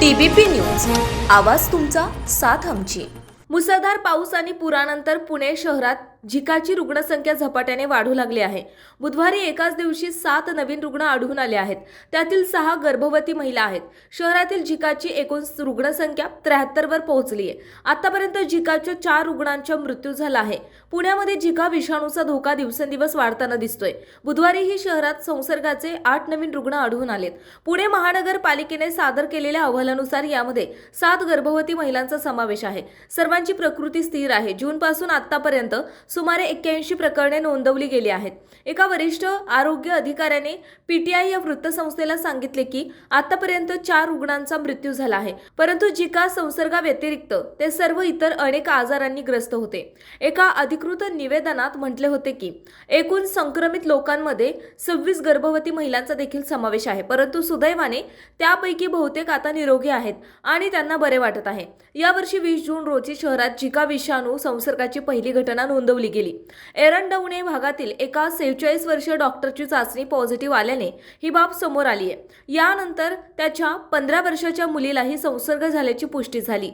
TBP news. आवाज तुमचा साथ आमची. मुसळधार पाऊस आणि पुरानंतर पुणे शहरात झिकाची रुग्णसंख्या झपाट्याने वाढू लागली आहे. बुधवारी एकाच दिवशी सात नवीन रुग्ण आढळून आले आहेत. त्यातील सहा गर्भवती महिला आहेत. शहरातील झिकाची एकूण रुग्णसंख्या त्र्याहत्तर वर पोहोचली आहे. आतापर्यंत झिकाच्या चार रुग्णांचा मृत्यू झाला आहे. पुण्यामध्ये झिका विषाणूचा धोका दिवसेंदिवस वाढताना दिसतोय. बुधवारीही शहरात संसर्गाचे आठ नवीन रुग्ण आढळून आलेत. पुणे महानगरपालिकेने सादर केलेल्या अहवालानुसार यामध्ये सात गर्भवती महिलांचा समावेश आहे. सर्वांची प्रकृती स्थिर आहे. जून पासून आतापर्यंत सुमारे एक्क्याऐंशी प्रकरणे नोंदवली गेली आहेत. एका वरिष्ठ आरोग्य अधिकाऱ्याने पीटीआय या वृत्तसंस्थेला सांगितले की आतापर्यंत चार रुग्णांचा मृत्यू झाला आहे. परंतु जिका संसर्गाव्यतिरिक्त ते सर्व इतर अनेक आजारांनी ग्रस्त होते. एका अधिकृत निवेदनात म्हटले होते की एकूण संक्रमित लोकांमध्ये सव्वीस गर्भवती महिलांचा देखील समावेश आहे. परंतु सुदैवाने त्यापैकी बहुतेक आता निरोगी आहेत आणि त्यांना बरे वाटत आहे. यावर्षी वीस जून रोजी शहरात जिका विषाणू संसर्गाची पहिली घटना नोंदवली गेली. एरंडवणे भागातील एका सेहेचाळीस वर्षीय डॉक्टरची चाचणी पॉझिटिव्ह आल्याने ही बाब समोर आली आहे. यानंतर त्याच्या पंधरा वर्षाच्या मुलीलाही संसर्ग झाल्याची पुष्टी झाली.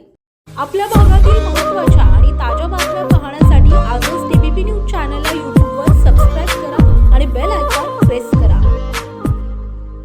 आपल्या भागातील महत्त्वाच्या